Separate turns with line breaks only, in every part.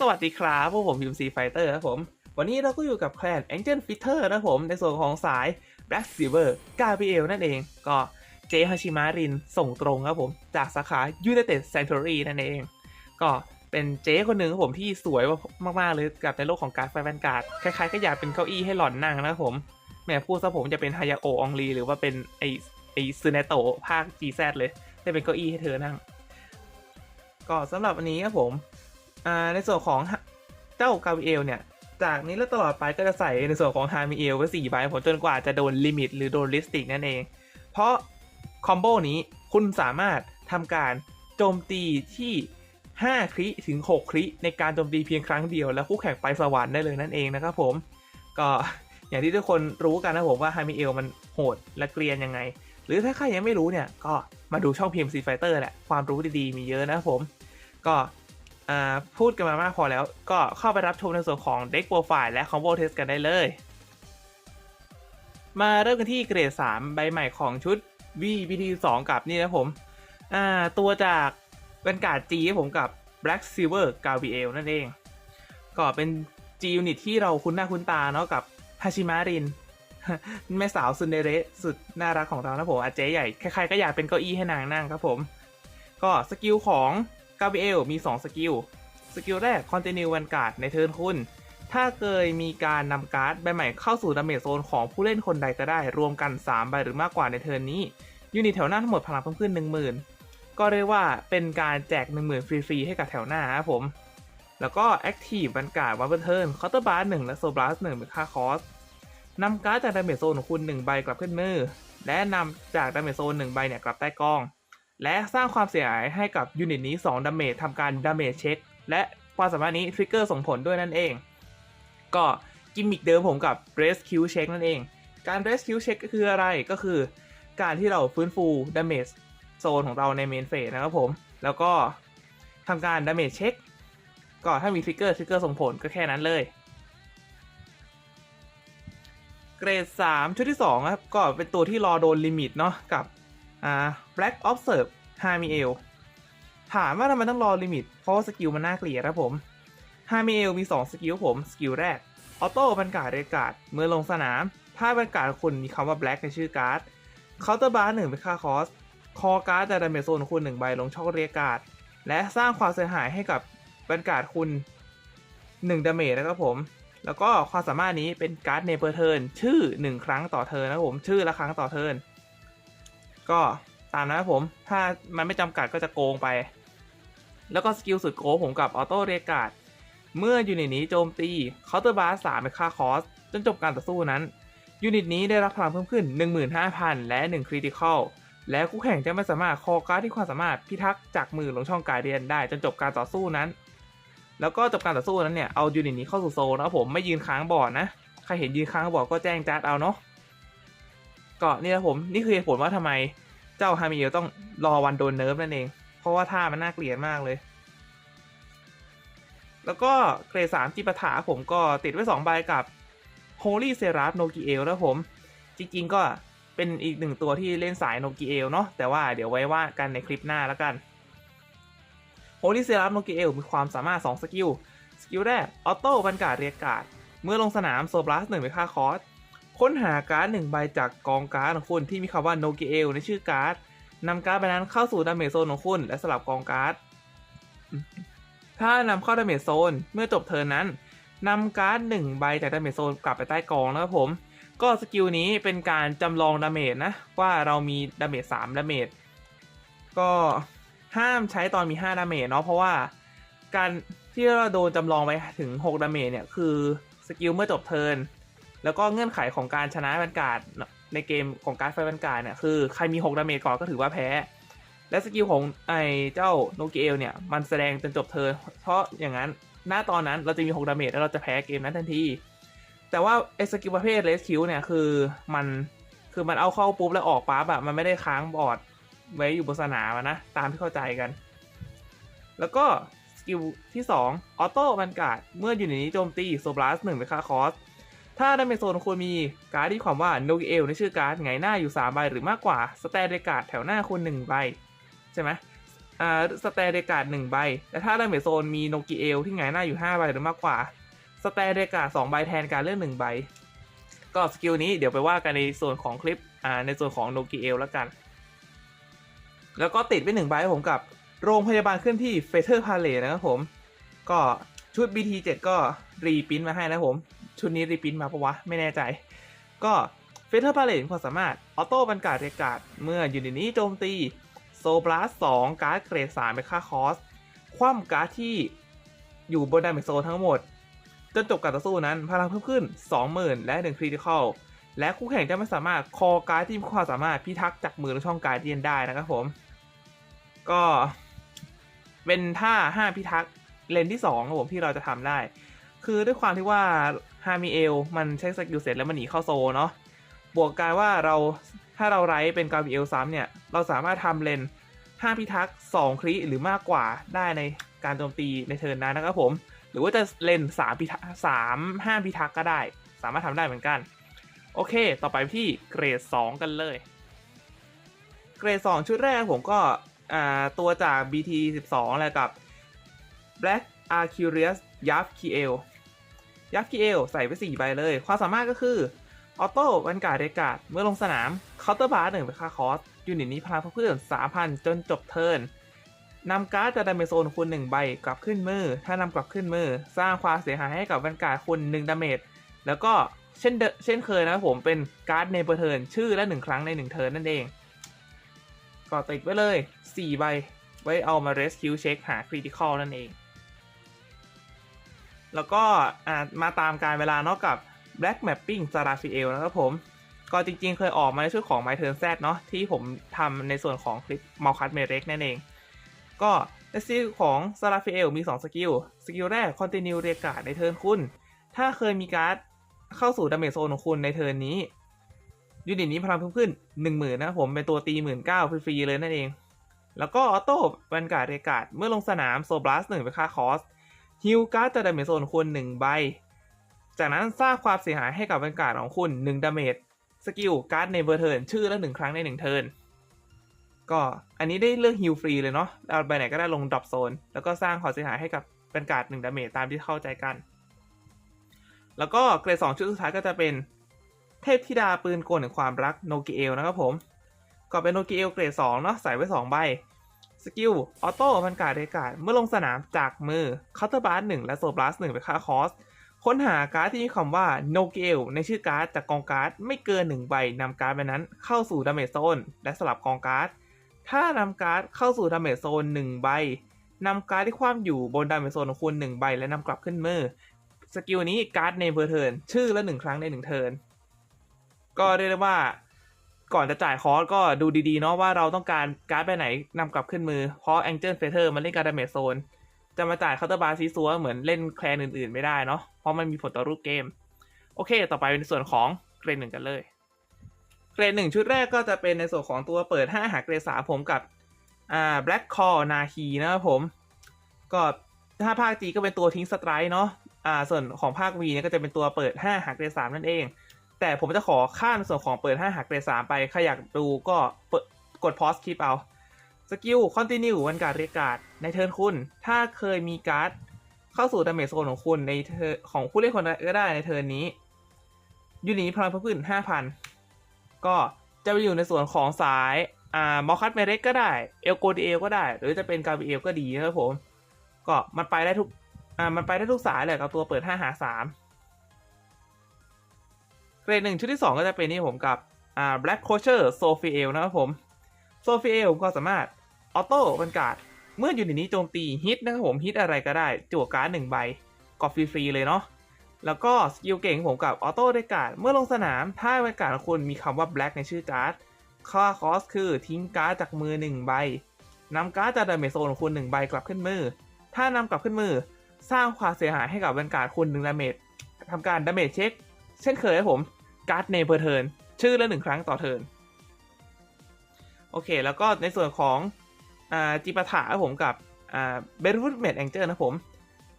สวัสดีครับพวกผมพิมซีไฟเตอร์ครับผม วันนี้เราก็อยู่กับแคลน Angel Fitter นะครับผม ในส่วนของสาย Black Silver กา b ิเอลนั่นเอง ก็เจฮาชิมารินส่งตรงครับผม จากสาขา United Sanctuary นั่นเอง ก็เป็นเจ๊คนหนึ่งครับผมที่สวยมากๆเลยกับในโลกของการไฟแวนการ์ดคล้ายๆก็อยากเป็นเก้าอี้ให้หล่อนนั่งนะครับผมแหมพูดซะผมจะเป็นฮายาโอองลีหรือว่าเป็นไอไอซูเนโตะภาค GZ เลยได้เป็นเก้าอี้ให้เธอนั่ง ก็สำหรับวันนี้ครับผม ในส่วนของเจ้ากา b ิเอลเนี่ย จากนี้แล้วตลอดไปก็จะใส่ในส่วนของฮามิเอลไว้สี่ใบผมจนกว่าจะโดนลิมิตหรือโดนลิสติกนั่นเอง เพราะคอมโบนี้คุณสามารถทำการโจมตีที่5คริถึง 6 คริในการโจมตีเพียงครั้งเดียว แล้วคู่แข่งไปสวรรค์ได้เลยนั่นเองนะครับผม ก็อย่างที่ทุกคนรู้กันนะผมว่าฮามิเอลมันโหดและเกรียนยังไง หรือถ้าใครยังไม่รู้เนี่ย ก็มาดูช่อง PMC Fighter แหละ ความรู้ดีๆ มีเยอะนะผม ก็ พูดกันมามากพอแล้วก็เข้าไปรับชมในส่วนของ Deck Profile และ Combo Test กันได้เลย มาเริ่มกันที่เกรด 3 ใบใหม่ของชุด VBT 2 กับนี่นะผม ตัวจากเป็นการ์ด G ครับผมกับ Black Silver g a v i e l นั่นเอง ก็เป็น G Unit ที่เราคุ้นหน้าคุ้นตาเนาะกับฮาชิมารินแม่สาวซุนเดเรสุดน่ารักของเรานะผมอาเจ๊ใหญ่ ใครๆก็อยากเป็นเก้าอี้ให้นางนั่งครับผม ก็สกิลของ กาเบเอลมี 2 สกิล สกิลแรก Continue Vanguard ในเทิร์นคุณ ถ้าเคยมีการนำการ์ดใบใหม่เข้าสู่ดาเมจโซนของผู้เล่นคนใดก็ได้ รวมกัน 3 ใบหรือมากกว่าในเทิร์นนี้ ยูนิตแถวหน้าทั้งหมดพลังเพิ่มขึ้น 10,000 ก็เรียกว่าเป็นการแจก 10,000 ฟรีๆให้กับแถวหน้าครับผม แล้วก็ Active Vanguard วันเทิร์น Counter Blast 1และ Soul Blast 1เป็นค่าคอสนำการ์ดจากดาเมจโซนของคุณ 1 ใบกลับขึ้นมือ และนำจากดาเมจโซน 1 ใบเนี่ยกลับใต้กอง และสร้างความเสียหายให้กับยูนิตนี้2ดาเมจทำการดาเมจเช็ค และความสามารถนี้ทริกเกอร์ส่งผลด้วยนั่นเอง ก็กิมมิกเดิมผมกับ Rescue Check นั่นเอง การ Rescue Check ก็คืออะไรก็คือ การที่เราฟื้นฟูดาเมจโซนของเราในเมนเฟสนะครับผม แล้วก็ทำการดาเมจเช็คก็ถ้ามีทริกเกอร์ทริกเกอร์ส่งผลก็แค่นั้นเลยเกรด 3 ชุดที่2ครับก็เป็นตัวที่รอโดนลิมิตเนาะกับ อ่า Black Observe h a m i e l ถามว่าทำไมต้องรอลิมิต เพราะว่าสกิลมันน่าเกลียดครับผม h a m i e l มี 2 สกิลผม สกิลแรก ออโต้บรรกาศเรกาดเมื่อลงสนาม ถ้าบรรกาศคุณมีคำว่า Black ในชื่อการ์ดเคาน์เตอร์บาร์หนึ่งเป็นค่าคอส คอการ์ดจะดาเมจโซนคุณหนึ่งใบลงช่องเรียกการ์ดและสร้างความเสียหายให้กับบรรกาศคุณ1ดาเมจนะครับผม แล้วก็ความสามารถนี้เป็นการ์ดเนเปอร์เทิร์นชื่อ 1 ครั้งต่อเทิร์นนะครับผม ชื่อละครั้งต่อเทิร์น ก็ตามนะครับผม ถ้ามันไม่จำกัดก็จะโกงไป แล้วก็สกิลสุดโกงผมกับออโต้เรียกาดเมื่อยูนิตนี้โจมตีเคาน์เตอร์บาร์สามเป็นค่าคอส จนจบการต่อสู้นั้น ยูนิตนี้ได้รับพลังเพิ่มขึ้น 15,000 และ 1 คริติคอล และคู่แข่งจะไม่สามารถคอการ์ดที่ความสามารถพิทักษ์จากมือลงช่องการเดียนได้จนจบการต่อสู้นั้น แล้วก็จบการต่อสู้นั้นเนี่ย เอายูนิตนี้เข้าสู่โซนนะครับผมไม่ยืนค้างบอร์ดนะ ใครเห็นยืนค้างบอร์ดก็แจ้งจัดเอาเนาะ ก็นี่นะผมนี่คือเหตุผลว่าทำไมเจ้าฮามิเอลต้องรอวันโดนเนิร์ฟนั่นเอง เพราะว่าท่ามันน่าเกลียดมากเลย แล้วก็เกรดสามจิปถาผมก็ติดไว้2ใบกับ Holy Seraph n o g i e l นะผม จริง ๆ ก็เป็นอีกหนึ่งตัวที่เล่นสาย n o g i e l เนาะแต่ว่าเดี๋ยวไว้ว่ากันในคลิปหน้าแล้วกัน Holy Seraph n o g i e l มีความสามารถ 2 สกิล สกิลแรกออโต้บรรกาศเรียกการ์ดเมื่อลงสนามโซบลัสหนึ่งเป็นค่าคอส ค้นหาการ์ดหนึ่งใบจากกองการ์ดของคุณที่มีคำว่า n o g i e l ในชื่อการ์ดนำการ์ดใบนั้นเข้าสู่ดาเมจโซนของคุณ และสลับกองการ์ด ถ้านำเข้าดาเมจโซนเมื่อจบเทิร์นนั้นนำการ์ดหนึ่งใบจากดาเมจโซนกลับไปใต้กองนะครับผม ก็สกิลนี้เป็นการจำลองดาเมจนะ ว่าเรามีดาเมจ3ดาเมจก็ห้ามใช้ตอนมี5ดาเมจเนาะเพราะว่าการที่เราโดนจำลองไปถึง6ดาเมจเนี่ยคือสกิลเมื่อจบเทิร์น แล้วก็เงื่อนไขของการชนะบรรกาศในเกมของการไฟบรรกาศเนี่ยคือใครมี6ดาเมจก่อนก็ถือว่าแพ้ และสกิลของไอ้เจ้าโนเกลเนี่ยมันแสดงจนจบเทิร์นเพราะอย่างนั้นหน้าตอนนั้นเราจะมี6ดาเมจแล้วเราจะแพ้เกมนั้นทันที แต่ว่าไอ้สกิลประเภทเลสคิวเนี่ยคือมันคือมันเอาเข้าปุ๊บแล้วออกปั๊บอะมันไม่ได้ค้างบอร์ดไว้อยู่บนสนามนะตามที่เข้าใจกัน แล้วก็สกิลที่ 2 ออโต้บรรกาศเมื่ออยู่ในนี้โจมตีโซบลัสหนึ่งเป็นค่าคอส ถ้าดาเมจโซนคุณมีการ์ดที่ความว่าโนกิเอลในชื่อการ์ดไงหน้าอยู่3ใบหรือมากกว่าสแตนเดการ์ดแถวหน้าคุณ1ใบใช่ไหมอ่าสแตนเดการ์ดหนึ่งใบแต่ถ้าดาเมจโซนมีโนกิเอลที่หงหน้าอยู่5ใบหรือมากกว่าสแตนเดการ์ดสองใบแทนการเลือกหนึ่งใบก็สกิลนี้เดี๋ยวไปว่ากันในส่วนของคลิปอ่าในส่วนของโนกิเอลแล้วกัน แล้วก็ติดไว้หนึ่งใบให้ผมกับโรงพยาบาลเคลื่อนที่เฟเธอร์พาเลนะครับผม ก็ชุด BT7 ก็รีปรินท์มาให้นะผม ชุดนี้รีปินมาปะวะ ไม่แน่ใจ ก็เฟเธอร์พาเลตความสามารถ ออโต้บรรกาศเรกาศเมื่ออยู่ในนี้โจมตี โซบลัสสองการ์ดเกรด3เป็นค่าคอส คว่ำการ์ดที่อยู่บนไดเมจโซทั้งหมด จนจบการต่อสู้นั้น พลังเพิ่มขึ้น 20,000 และ1คริติคอลและคู่แข่งจะไม่สามารถคอการ์ดที่มีความสามารถพิทักษ์จากมือหรือช่องการ์ดเดียนได้นะครับผม ก็เป็นท่า 5 พิทักษ์เลนที่2ครับผมที่เราจะทำได้ คือด้วยความที่ว่า ฮามิเอลมันใช้สกิลเสร็จแล้วมันหนีเข้าโซเนาะบวกกันว่าเราถ้าเราไร้เป็นกาบิเอลซ้ำเนี่ย เราสามารถทำเลน5พิทักษ์2คริหรือมากกว่าได้ในการโจมตีในเทิร์นนั้นนะครับผม หรือว่าจะเลน3พิทักษ์3 5พิทักษ์ก็ได้ สามารถทำได้เหมือนกัน โอเค ต่อไปที่เกรด 2 กันเลย เกรด 2 ชุดแรกผมก็ตัวจาก BT 12อะไรกับ Black Arcurious Yav Kiel ยับคีเอลใส่ไป 4 ใบเลย ความสามารถก็คือออโต้วันการ์ดเรกาดเมื่อลงสนามเคาน์เตอร์บาร์หนึ่งเป็นค่าคอสยูนิตนี้พลังเพื่อน3,000จนจบเทิร์นนำการ์ดจากดาเมจโซนคูณ1 ใบกลับขึ้นมือ ถ้านำกลับขึ้นมือ สร้างความเสียหายให้กับวันการ์ดคูณ1 ดาเมจแล้วก็เช่นเช่นเคยนะครับผมเป็นการ์ดในเปอร์เทิร์นชื่อละ 1 ครั้งใน 1 เทิร์นนั่นเอง ก็ติดไว้เลย 4 ใบ ไว้เอามา rescue check หา critical นั่นเอง แล้วก็มาตามการเวลาเนาะกับ Black Mapping s a r a f i e l นะครับผม ก็จริงๆ เคยออกมาในชุดของ My Turn Z เนาะที่ผมทำในส่วนของคลิป m a l c u t m e r e k นั่นเอง ก็ในซีของ s a r a f i e l มี 2 สกิล สกิลแรก Continue เรียกาดในเทิร์นคุณ ถ้าเคยมีการ์ดเข้าสู่ดาเมจโซนของคุณในเทิร์นนี้ยูนิตนี้พลังเพิ่มขึ้น 10,000นะผมเป็นตัวตี19,000ฟรีๆเลยนั่นเอง แล้วก็ออโต้บรรกาศเรียกาดเมื่อลงสนามโซบลัสหนึ่งเป็นค่าคอส ฮิลการ์ดจะดาเมจโซนคุณหนึ่งใบ จากนั้นสร้างความเสียหายให้กับบรรยากาศของคุณ1ดาเมจ สกิลการ์ดในเบอร์เทิร์นชื่อละหนึ่งครั้งในหนึ่งเทิร์น ก็อันนี้ได้เลือกฮิลฟรีเลยเนาะ เอาใบไหนก็ได้ลงดรอปโซน แล้วก็สร้างความเสียหายให้กับบรรยากาศหนึ่งดาเมจตามที่เข้าใจกัน แล้วก็เกรดสองชุดสุดท้ายก็จะเป็นเทพธิดาปืนกลแห่งความรักโนกิเอลนะครับผม ก็เป็นโนกิเอลเกรด2เนาะใส่ไว้2ใบ สกิล ออโต้พันการ์ดกาดเมื่อลงสนามจากมือคาเตอร์บาร์หนึ่งและโซบลัสหนึ่งเป็นค่าคอส ค้นหาการ์ดที่มีคำว่าโนเกลในชื่อการ์ดจากกองการ์ดไม่เกิน 1 ใบนำการ์ดใบนั้นเข้าสู่ดาเมจโซนและสลับกองการ์ด ถ้านำการ์ดเข้าสู่ดาเมจโซน1ใบนำการ์ดที่คว่ำอยู่บนดาเมจโซนของคุณ1ใบและนำกลับขึ้นมือ สกิลนี้การ์ดในเบอร์เทิร์นชื่อละหนึ่งครั้งในหนึ่งเทิร์นก็เรียกได้ว่า ก่อนจะจ่ายคอร์สก็ดูดีๆเนาะว่าเราต้องการการ์ดใบไหนนำกลับขึ้นมือ เพราะ Angel Feather มันเล่นการดาเมจโซน จะมาจ่ายเคาน์เตอร์บาร์ซีซัวเหมือนเล่นแคลนอื่นๆไม่ได้เนาะเพราะมันมีผลต่อรูปเกม โอเค ต่อไปเป็นส่วนของเกรดหนึ่งกันเลย เกรดหนึ่งชุดแรกก็จะเป็นในส่วนของตัวเปิด 5 หาเกรดสามผมกับอ่า Black Call นาคีนะครับผม ก็ถ้าภาคจีก็เป็นตัวทิ้งสไตร์เนาะอ่าส่วนของภาควีเนี่ยก็จะเป็นตัวเปิด 5 หาเกรดสามนั่นเอง แต่ผมจะขอข้ามส่วนของเปิด 5 หักเกรด3ไป ใครอยากดูก็เปิดกดพอสคลิปเอา สกิลคอนติเนียวันการเรียกการ์ดในเทิร์นคุณ ถ้าเคยมีการ์ดเข้าสู่ดาเมจโซนของคุณในเทอร์ของผู้เล่นคนใดก็ได้ในเทิร์นนี้ ยูนิพลังเพิ่มขึ้น 5,000 ก็จะไปอยู่ในส่วนของสายอ่ามอคัตเมเร็กก็ได้ เอลโกดีเอลก็ได้ หรือจะเป็นกาบิเอลก็ดีนะครับผม ก็มันไปได้ทุกอ่ามันไปได้ทุกสายเลยกับตัวเปิด 5 หา 3 เกรดหนึ่งชุดที่ 2 ก็จะเป็นนี่ผมกับอ่า Black Coacher Sophiel นะครับผม Sophiel ผมก็สามารถออโต้บรรกาศเมื่ออยู่ในนี้โจมตีฮิตนะครับผมฮิตอะไรก็ได้จั่วการ์ดหนึ่งใบกอบฟรีๆเลยเนาะแล้วก็สกิลเก่งของผมกับออโต้ได้การ์ดเมื่อลงสนามถ้าบรรกาศของคุณมีคำว่า Black ในชื่อการ์ดค่าคอสคือทิ้งการ์ดจากมือ 1 ใบนำการ์ดจากดาเมจโซนของคุณ 1 ใบกลับขึ้นมือ ถ้านำกลับขึ้นมือ สร้างความเสียหายให้กับบรรกาศคุณ1ดาเมจทำการดาเมจเช็ค เช่นเคยครับผมการ์ดเนมเพอร์เทิร์นชื่อละหนึ่งครั้งต่อเทิร์นโอเค แล้วก็ในส่วนของอจิปาถาครับผมกับเบรูฟ o เมดแองเจิลนะผม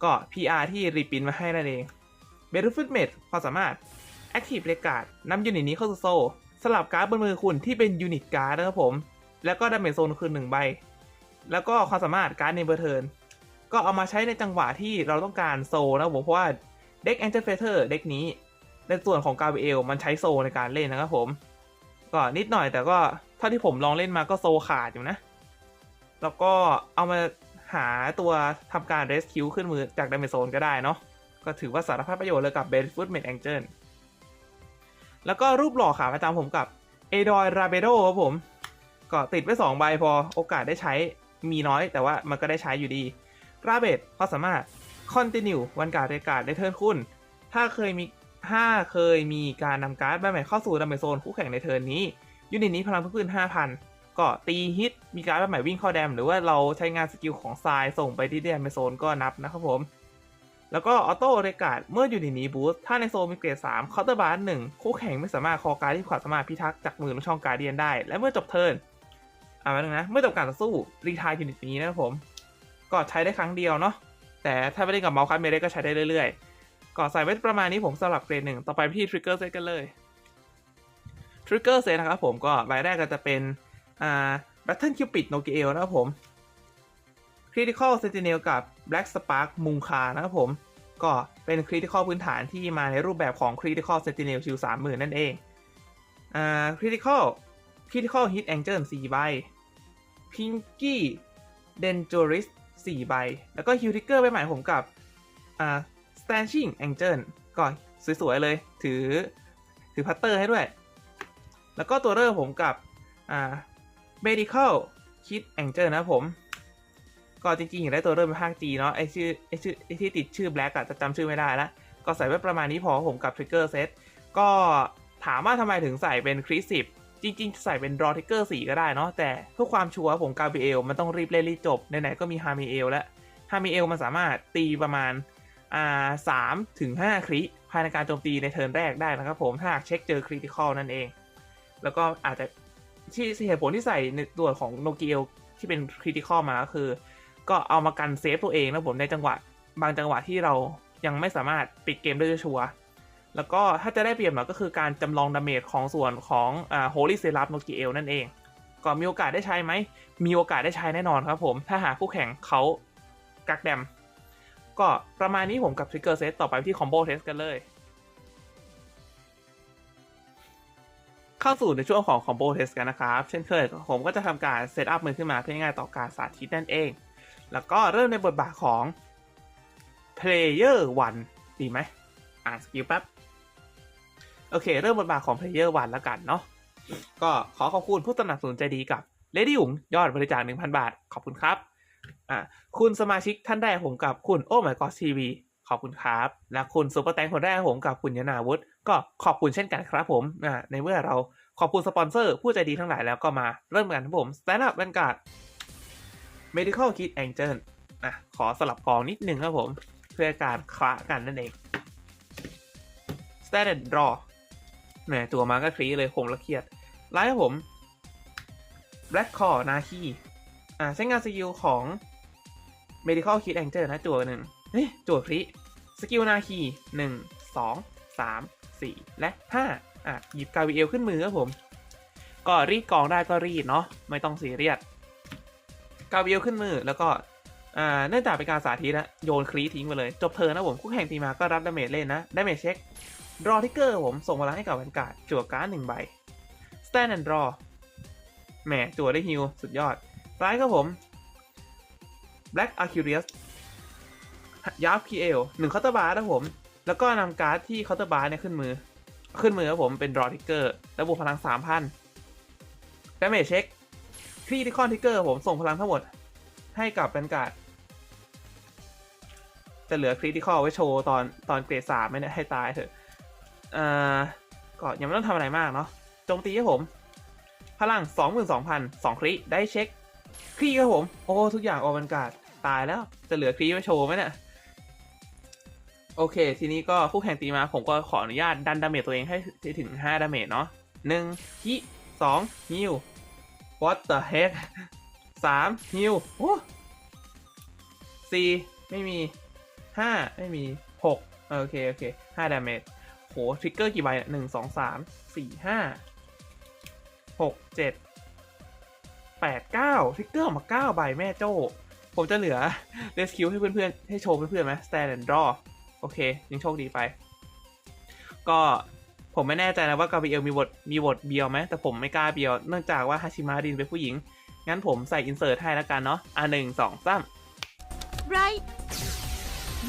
ก็ PR ที่รีปินมาให้นั่นเองเบรูฟ o เมดความสามารถ Active เรกาดนำยูนิตนี้เข้าสู่โซลสลับการ์ดบนมือคุณที่เป็นยูนิตการ์ดนะครับผม แล้วก็ดาเมจโซนคืนหนึ่งใบ แล้วก็ความสามารถการ์ดในเบอร์เทิร์นก็เอามาใช้ในจังหวะที่เราต้องการโซนะผมเพราะว่าเด็กแอนเจอร์เฟเธอร์เด็กนี้ ในส่วนของกาเบเอลมันใช้โซในการเล่นนะครับผม ก็นิดหน่อยแต่ก็เท่าที่ผมลองเล่นมาก็โซขาดอยู่นะ แล้วก็เอามาหาตัวทำการเรสคิวขึ้นมือจากดามเมโซนก็ได้เนาะก็ถือว่าสารพัดประโยชน์เลยกับเบนฟุตเมดแองเจิลแล้วก็รูปหล่อขาประจำผมกับเอดอยราเบโดครับผม ก็ติดไว้ 2 ใบพอโอกาสได้ใช้มีน้อย แต่ว่ามันก็ได้ใช้อยู่ดีราเบตควาสามารถ Continue วันการเรกาดในเทิร์นคุณ ถ้าเคยมี ถ้าเคยมีการนำการ์ดใบใหม่เข้าสู่ดัมเบลโซนคู่แข่งในเทิร์นนี้ ยูนิตนี้พลังเพิ่มขึ้น 5,000 ก็ตีฮิตมีการ์ดใบใหม่วิ่งเข้าแดม หรือว่าเราใช้งานสกิลของทรายส่งไปที่ดัมเบลโซนก็นับนะครับผม แล้วก็ออโต้เรกาดเมื่อยูนิตนี้บูสต์ถ้าในโซนมีเกรด3เคาน์เตอร์บาร์หนึ่งคู่แข่งไม่สามารถคอการ์ดที่ขาสามารถพิทักษ์จากมือลงช่องการ์เดียนได้ และเมื่อจบเทิร์นอ่ามาหนึ่งนะเมื่อจบการต่อสู้รีทายยูนิตนี้นะครับผม ก็ใช้ได้ครั้งเดียวเนาะแต่ถ้าไปเล่นกับเมาส์คัทเมเดก็ใช้ได้เรื่อยๆ ก็ใส่ไว้ประมาณนี้ผมสำหรับเกรดหนึ่งต่อไปที่ทริกเกอร์เซตกันเลยทริกเกอร์เซตนะครับผมก็ใบแรกก็จะเป็นอ่า Battle Cupid n o g i e l นะครับผม Critical Sentinel กับ Black Spark มุงคานะครับผมก็เป็น Critical พื้นฐานที่มาในรูปแบบของ Critical Sentinel ชิล30,000นั่นเองอ่า Critical Critical Hit Angel 4ใบ Pinky Dangerous 4ใบ แล้วก็ Hill Trigger ใบใหม่ผมกับอ่า Stanching Angel ก็สวยๆเลย ถือถือพัตเตอร์ให้ด้วย แล้วก็ตัวเริ่มผมกับอ่า medical kit angel นะผม ก็จริงๆ อยากได้ตัวเริ่มเป็นภาค G เนาะไอชื่อไอชื่อไอที่ติดชื่อ black อะจะจำชื่อไม่ได้ละก็ใส่ไว้ประมาณนี้พอผมกับ trigger set ก็ถามว่าทำไมถึงใส่เป็นคริส10จริงๆ ใส่เป็น draw trigger 4ก็ได้เนาะแต่เพื่อความชัวร์ผมกาเบเอลมันต้องรีบเล่นรีบจบไหนๆก็มีฮามิเอลแล้วฮามิเอลมันสามารถตีประมาณ อ่าสามถึงห้าคริภายในการโจมตีในเทิร์นแรกได้นะครับผมถ้าหากเช็คเจอคริติคอลนั่นเอง แล้วก็อาจจะที่เหตุผลที่ใส่ในตัวของโนเกียที่เป็นคริติคอลมาก็คือ ก็เอามากันเซฟตัวเองนะผมในจังหวะบางจังหวะที่เรายังไม่สามารถปิดเกมได้ชัวร์แล้วก็ถ้าจะได้เปรียบหน่อยก็คือการจำลองดาเมจของส่วนของอ่าโฮลี่เซรัฟโนเกียนั่นเองก็มีโอกาสได้ใช้ไหม มีโอกาสได้ใช้แน่นอนครับผม ถ้าหากคู่แข่งเขากักแดม ก็ประมาณนี้ผมกับทริกเกอร์เซตต่อไปที่คอมโบเทสกันเลย เข้าสู่ในช่วงของคอมโบเทสกันนะครับ เช่นเคยผมก็จะทำการเซตอัพมือขึ้นมาเพื่อง่ายต่อการสาธิตนั่นเอง แล้วก็เริ่มในบทบาทของ Player 1 ดีไหม อ่านสกิลแป๊บ โอเค เริ่มบทบาทของ Player 1 แล้วกันเนาะ ก็ขอขอบคุณผู้สนับสนุนใจดีกับ Lady อุ๋งยอดบริจาค1,000 บาท ขอบคุณครับ อ่าคุณสมาชิกท่านแรกผมกับคุณโอ้ my god TV ขอบคุณครับ และคุณซุปเปอร์แตงคนแรกผมกับคุณยนาวุฒิก็ขอบคุณเช่นกันครับผมอ่าในเมื่อเราขอบคุณสปอนเซอร์ผู้ใจดีทั้งหลายแล้วก็มาเริ่มกันครับผม Stand up Vanguard Medical Kit Angel อะขอสลับกองนิดนึงครับผม เพื่อการคละกันนั่นเอง Standard Draw แหมตัวมาก็คลีเลยผมละเครียดไลฟ์ครับผม Black Call นาคีอ่าใช้งานสกิลของ Medical Kit Angel นะจั่วหนึ่งเฮ้ยจั่วคลิสกิลนาคีหนึ่งสองสามสี่และห้าอะหยิบกาวิเอลขึ้นมือครับผม ก็รีดกองได้ก็รีดเนาะไม่ต้องซีเรียสกาวิเอลขึ้นมือแล้วก็อ่าเนื่องจากเป็นการสาธิตนะโยนคลีทิ้งไปเลย จบเทิร์นนะผมคู่แข่งตีมาก็รับดาเมจเล่นนะดาเมจเช็ครอทิกเกอร์ผมส่งพลังให้กับแวนการ์ดจั่วการ์ดหนึ่งใบ Stand and Draw แหมจั่วได้ฮิวสุดยอดซ้ายครับผม Black Arcurius ยับ PL หนึ่งเคาน์เตอร์บาร์นะผม แล้วก็นำการ์ดที่เคาน์เตอร์บาร์เนี่ยขึ้นมือ ขึ้นมือครับผมเป็น Draw Trigger แล้วบวกพลัง 3,000 Damage Check ครีติคอนทิกเกอร์ผมส่งพลังทั้งหมด ให้กับแวนการ์ดจะเหลือคริติคอลไว้โชว์ตอนตอนเกรดสามไม่ได้ให้ตายเถอะอ่าก็ยังไม่ต้องทำอะไรมากเนาะโจมตีครับผม พลัง 22,000 2คริได้เช็ค ครีครับผม โอ้ ทุกอย่างออกบรรกาศตายแล้ว จะเหลือครีไว้โชว์ไหมเนี่ย โอเค ทีนี้ก็คู่แข่งตีมาผมก็ขออนุญาตดันดาเมจตัวเองให้ถึง 5 ดาเมจเนาะหนึ่งฮิสองฮิว what the heck สามฮิวโอ้สี่ไม่มีห้าไม่มีหกโอเค โอเคห้าดาเมจโหทริกเกอร์กี่ใบหนึ่งสองสามสี่ห้าหกเจ็ด แปดเก้าทิกเกอร์ออกมาเก้าใบแม่โจ้ ผมจะเหลือเรสคิวให้เพื่อนๆ ให้โชว์เพื่อนๆไหม stand and draw โอเค ยังโชคดีไป ก็ผมไม่แน่ใจนะว่ากาเบรียลมีบทมีบทเบียวไหมแต่ผมไม่กล้าเบียว เนื่องจากว่าฮาชิมารินเป็นผู้หญิง งั้นผมใส่อินเสิร์ตให้แล้วกันเนาะอะหนึ่งสองสาม
Bright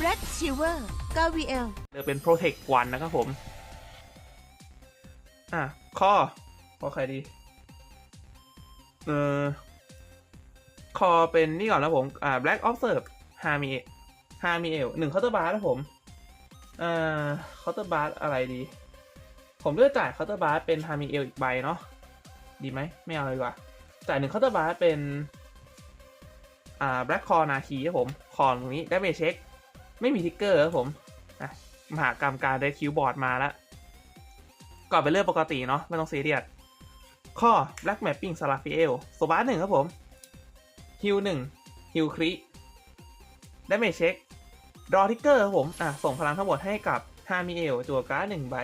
Red Silver Gabriel
เดี๋ยวเป็น protect วันนะครับผม อะ ข้อ ข้อใครดี เออคอเป็นนี่ก่อนนะผม อ่า black observe ฮามีฮามีเอลหนึ่งเคาน์เตอร์บาร์นะผม เอ่อเคาน์เตอร์บาร์อะไรดี ผมเลือกจ่ายเคาน์เตอร์บาร์เป็นฮามีเอลอีกใบเนาะ ดีไหม ไม่เอาเลยดีกว่าจ่ายหนึ่งเคาน์เตอร์บาร์เป็น อ่า black core นาคีครับผม คอตรงนี้ได้เมเช็ค ไม่มีทิกเกอร์ครับผม อะ มหากรรมการได้คิวบอร์ดมาแล้วก่อนเป็นเรื่องปกติเนาะ ไม่ต้องซีเรียส ข้อ Black Mapping s a r a f i e l โซบาร์หนึ่งครับผมฮิวหนึ่งฮิวครีได้เมจเช็คดรอทิกเกอร์ครับผม อะ ส่งพลังทั้งหมดให้กับฮามิเอลจัวการ์ดหนึ่งใบ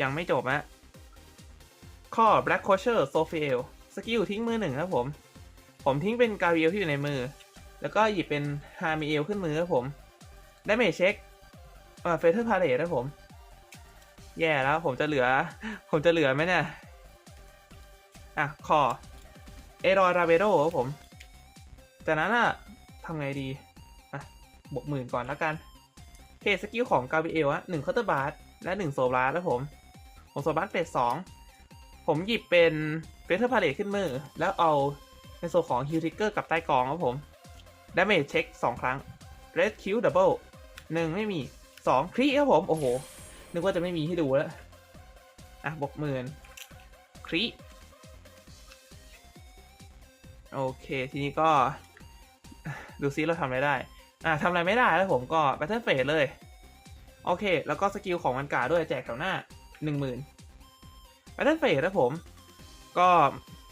ยังไม่จบนะข้อ Black c o s h e r s o f i e l สกิลทิ้งมือหนึ่งครับผม ผมทิ้งเป็นกาเวียลที่อยู่ในมือ แล้วก็หยิบเป็นฮามิเอลขึ้นมือครับผมได้เมจเช็คเอ่อเฟเธอร์พาเลทครับผม แย่แล้วผมจะเหลือ ผมจะเหลือไหมเนี่ย อะคอเอรอราเบโรครับผม จากนั้นอะทำไงดี อะ บวกหมื่นก่อนแล้วกัน เพจสกิลของกาเบเอลอะหนึ่งเคาน์เตอร์บาร์และหนึ่งโซบาร์แล้วผม ผมโซบาร์เฟสสอง ผมหยิบเป็นเฟเธอร์พาเลทขึ้นมือ แล้วเอาในโซนของฮิวทิกเกอร์กับใต้กองครับผมดาเมจเช็คสองครั้ง Red Q Double หนึ่งไม่มีสองครีครับผม โอ้โห นึกว่าจะไม่มีให้ดูแล้ว อะบวกหมื่นครีโอเค ทีนี้ก็ ดูซิเราทำอะไรได้ อะทำอะไรไม่ได้แล้วผมก็ Battle Phase เลย โอเค แล้วก็สกิลของมันกาด้วยแจกแถวหน้าหนึ่งหมื่น Battle Phase แล้วผม ก็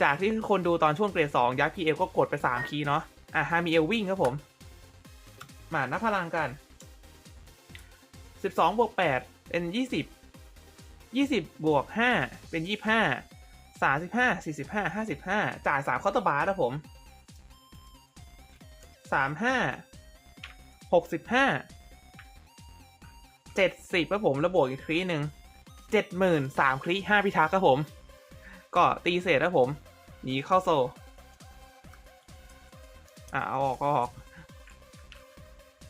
จากที่คนดูตอนช่วงเกรดสองยักษ์พีเอลก็กดไปสามคีย์เนาะ อะฮามีเอลวิ่งครับผม มานับพลังกันสิบสองบวกแปดเป็นยี่สิบยี่สิบบวกห้าเป็นยี่ห้าสามสิบห้าสี่สิบห้าห้าสิบห้าจ่ายสามเคาน์เตอร์บาร์นะผมสามห้าหกสิบห้าเจ็ดสิบครับผมแล้วบวกอีกครีหนึ่งเจ็ดหมื่นสามครีห้าพิทักษ์ครับผม ก็ตีเศษครับผม หนีเข้าโซอะเอาออกก็ออก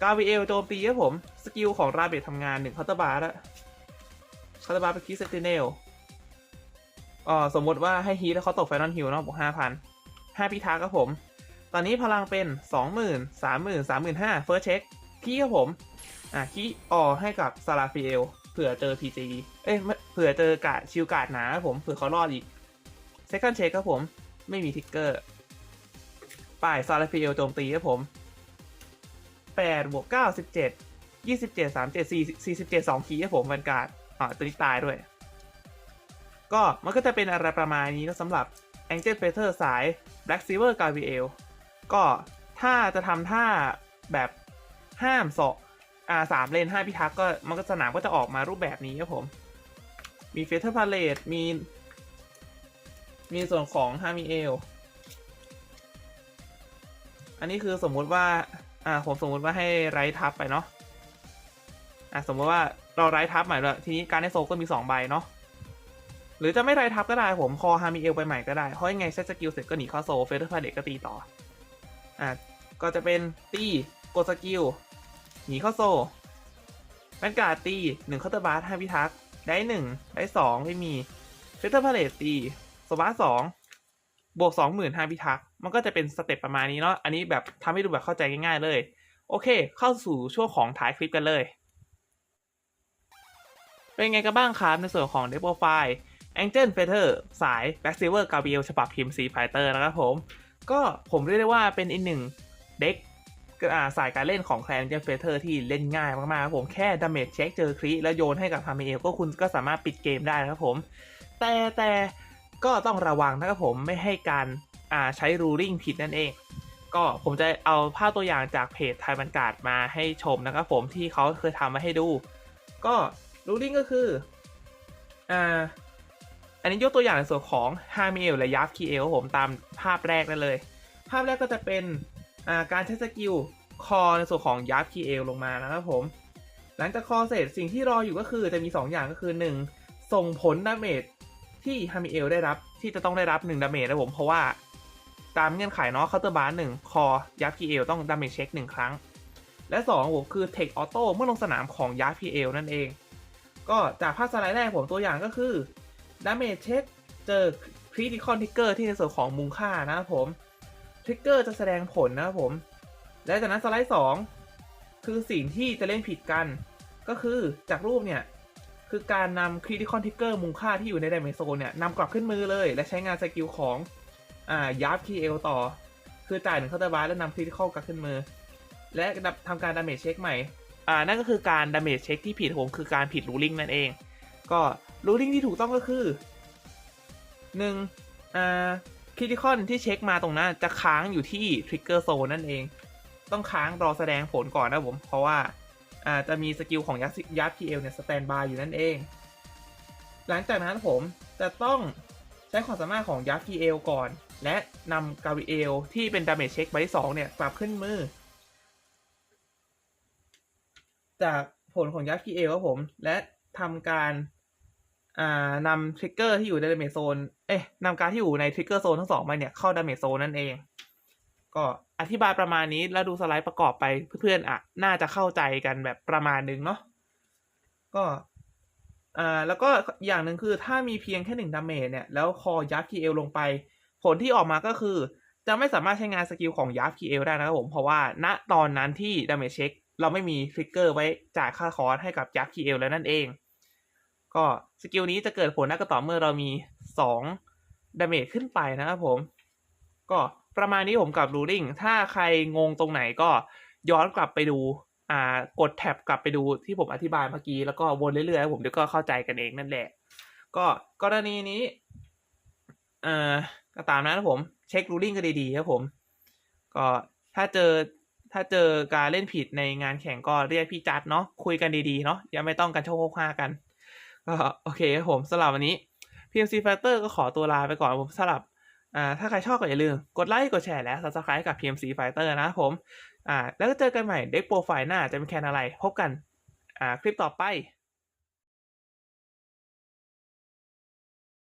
กาวีเอลโจมตีครับผม สกิลของราเบตทำงานหนึ่งคาตอร์บาร์แล้วคาตอร์บาร์เป็นคิสเซติเนลอ๋อสมมติว่าให้ฮีทแล้วเขาตกไฟนอลฮิลเนาะบวกห้าพันห้าพิทักษ์ครับผม ตอนนี้พลังเป็นสองหมื่นสามหมื่นสามหมื่นห้าเฟิร์สเช็คคี้ครับผม อะคี้อ๋อให้กับซาราฟิเอลเผื่อเจอ PG เอ้ยเผื่อเจอกาดชิวกาดหนาครับผมเผื่อเขารอดอีกเซคันด์เช็คครับผม ไม่มีทิกเกอร์ป่ายซาราฟิเอลโจมตีครับผมแปดบวกเก้าสิบเจ็ด ยี่สิบเจ็ดสามเจ็ดสี่สี่สิบเจ็ดสองคีย์ครับผมวันการอ่าตัวนี้ตายด้วย ก็มันก็จะเป็นอะไรประมาณนี้นะสำหรับ Angel f a t e r สาย Black Silver g a v i e l ก็ถ้าจะทำท่าแบบห้ามสอกอ่าสามเลนห้าพิทักษ์ก็มันก็สนามก็จะออกมารูปแบบนี้ครับผม มี f a t e r Palette มี มีส่วนของฮามิเอล อันนี้คือสมมุติว่า อ่า ผมสมมุติว่าให้ไรทับไปเนาะ อ่าสมมติว่าเราไรทับใหม่แล้วทีนี้การในโซก็มีสองใบเนาะหรือจะไม่ไรทับก็ได้ผมคอฮามิเอลไปใหม่ก็ได้เพราะยังไงเซตสกิลเสร็จก็หนีเข้าโซเฟเธอร์พาเดก็ตีต่ออ่าก็จะเป็นตีกดสกิลหนีเข้าโซแวนการ์ดตีหนึ่งเคาน์เตอร์บาร์ห้าพิทักษ์ได้หนึ่งได้สองไม่มีเฟเธอร์พาเลตตีโซบาร์สองบวกสองหมื่นห้าพิทักษ์มันก็จะเป็นสเต็ปประมาณนี้เนาะอันนี้แบบทำให้ดูแบบเข้าใจง่ายๆเลย โอเค เข้าสู่ช่วงของท้ายคลิปกันเลย เป็นไงกันบ้างครับในส่วนของ d e p Profile Angel Feather สาย Black Silver g a b i e l ฉบับพิมพ์ C Fighter นะครับผม ก็ผมเรียกได้ว่าเป็นอีกหนึ่งเด็กาสายการเล่นของแคลน Angel Feather ที่เล่นง่ายมากๆครับผมแค่ Damage Check เจอครีแล้วโยนให้กับฮามิเอลก็คุณก็สามารถปิดเกมได้นะครับผม แต่แต่ก็ต้องระวังนะครับผมไม่ให้การาใช้รูริ่งผิดนั่นเอง ก็ผมจะเอาภาพตัวอย่างจากเพจไทยบรรกาศมาให้ชมนะครับผมที่เขาเคยทำมาให้ดู ก็ รูริ่งก็คืออ่าอันนี้ยกตัวอย่างในส่วนของฮามิเอลและยับคีเอลผมตามภาพแรกได้เลย ภาพแรกก็จะเป็นอ่าการใช้สกิลคอในส่วนของยับคีเอลลงมานะครับผม หลังจากคอเสร็จสิ่งที่รออยู่ก็คือจะมี 2 อย่างก็คือ 1 ส่งผลดาเมจที่ฮามิเอลได้รับที่จะต้องได้รับ1ดาเมจนะผมเพราะว่าตามเงื่อนไขเนาะเคาน์เตอร์บาร์หนึ่งคอยับคีเอลต้องดาเมจเช็คหนึ่งครั้ง และ2ผมคือเทคออโต้เมื่อลงสนามของยับคีเอลนั่นเอง ก็จากภาพสไลด์แรกผมตัวอย่างก็คือดาเมจเช็คเจอคริติคอนทิกเกอร์ที่ในส่วนของมูลค่านะครับผมทริกเกอร์จะแสดงผลนะครับผม และจากนั้นสไลด์ 2 คือสิ่งที่จะเล่นผิดกัน ก็คือจากรูปเนี่ย คือการนำคริติคอนทิกเกอร์มูลค่าที่อยู่ในไดเมจโซนเนี่ยนำกลับขึ้นมือเลย และใช้งานสกิลของอ่ายับคีเอลต่อ คือจ่ายหนึ่งเคาน์เตอร์บาร์แล้วนำคริติคอลกลับขึ้นมือ และทำการดาเมจเช็คใหม่ อ่านั่นก็คือการดาเมจเช็คที่ผิดผมคือการผิดรูลิงนั่นเอง ก็รูลิงที่ถูกต้องก็คือหนึ่งอ่าคริติคอนที่เช็คมาตรงนั้นจะค้างอยู่ที่ทริกเกอร์โซนนั่นเอง ต้องค้างรอแสดงผลก่อนนะผมเพราะว่าอ่าจะมีสกิลของยักษ์ยักษ์ทีเอลเนี่ยสแตนบายอยู่นั่นเอง หลังจากนั้นผมจะต้องใช้ความสามารถของยักษ์ทีเอลก่อน และนำกา r ิเอลที่เป็นดาเมจเช็คใบที่สองเนี่ยกลับขึ้นมือ จากผลของยักษ์คีเอลครับผม และทำการนำทริกเกอร์ที่อยู่ในดาเมจโซน เอ๊ะนำการที่อยู่ในทริกเกอร์โซนทั้งสองใบเนี่ยเข้าดาเมจโซนนั่นเอง ก็อธิบายประมาณนี้แล้วดูสไลด์ประกอบไปเพื่อนๆอะ น่าจะเข้าใจกันแบบประมาณนึงเนาะ ก็อ่าแล้วก็อย่างหนึ่งคือถ้ามีเพียงแค่หนึ่งดาเมจเนี่ย แล้วคอยับคีเอลลงไป ผลที่ออกมาก็คือ จะไม่สามารถใช้งานสกิลของยับคีเอลได้นะครับผม เพราะว่าณตอนนั้นที่ดาเมจเช็ค เราไม่มีทริกเกอร์ไว้จ่ายค่าคอร์สให้กับยักษ์คีเอลแล้วนั่นเอง ก็สกิลนี้จะเกิดผลได้ก็ต่อเมื่อเรามี2ดาเมจขึ้นไปนะครับผม ก็ประมาณนี้ผมกับรูลิงถ้าใครงงตรงไหนก็ย้อนกลับไปดูอ่ากดแท็บกลับไปดูที่ผมอธิบายเมื่อกี้แล้วก็วนเรื่อยๆผมเดี๋ยวก็เข้าใจกันเองนั่นแหละ ก็กรณีนี้เอ่อก็ตามนั้นนะผม เช็ครูลิงก็ดีๆครับผม ก็ถ้าเจอ ถ้าเจอการเล่นผิดในงานแข่งก็เรียกพี่จัดเนาะคุยกันดีๆเนาะอย่าไม่ต้องกันโชคโคกห้ากันก็โอเคครับผมสำหรับวันนี้ PMC Factor ก็ขอตัวลาไปก่อนผมสำหรับอ่าถ้าใครชอบก็อย่าลืม กดไลค์กดแชร์และ Subscribe กับ PMC Fighter นะครับผมอ่าแล้วก็เจอกันใหม่เด็กโปรไฟล์หน้าจะเป็นแคนอะไร พบกันอ่าคลิปต่อไป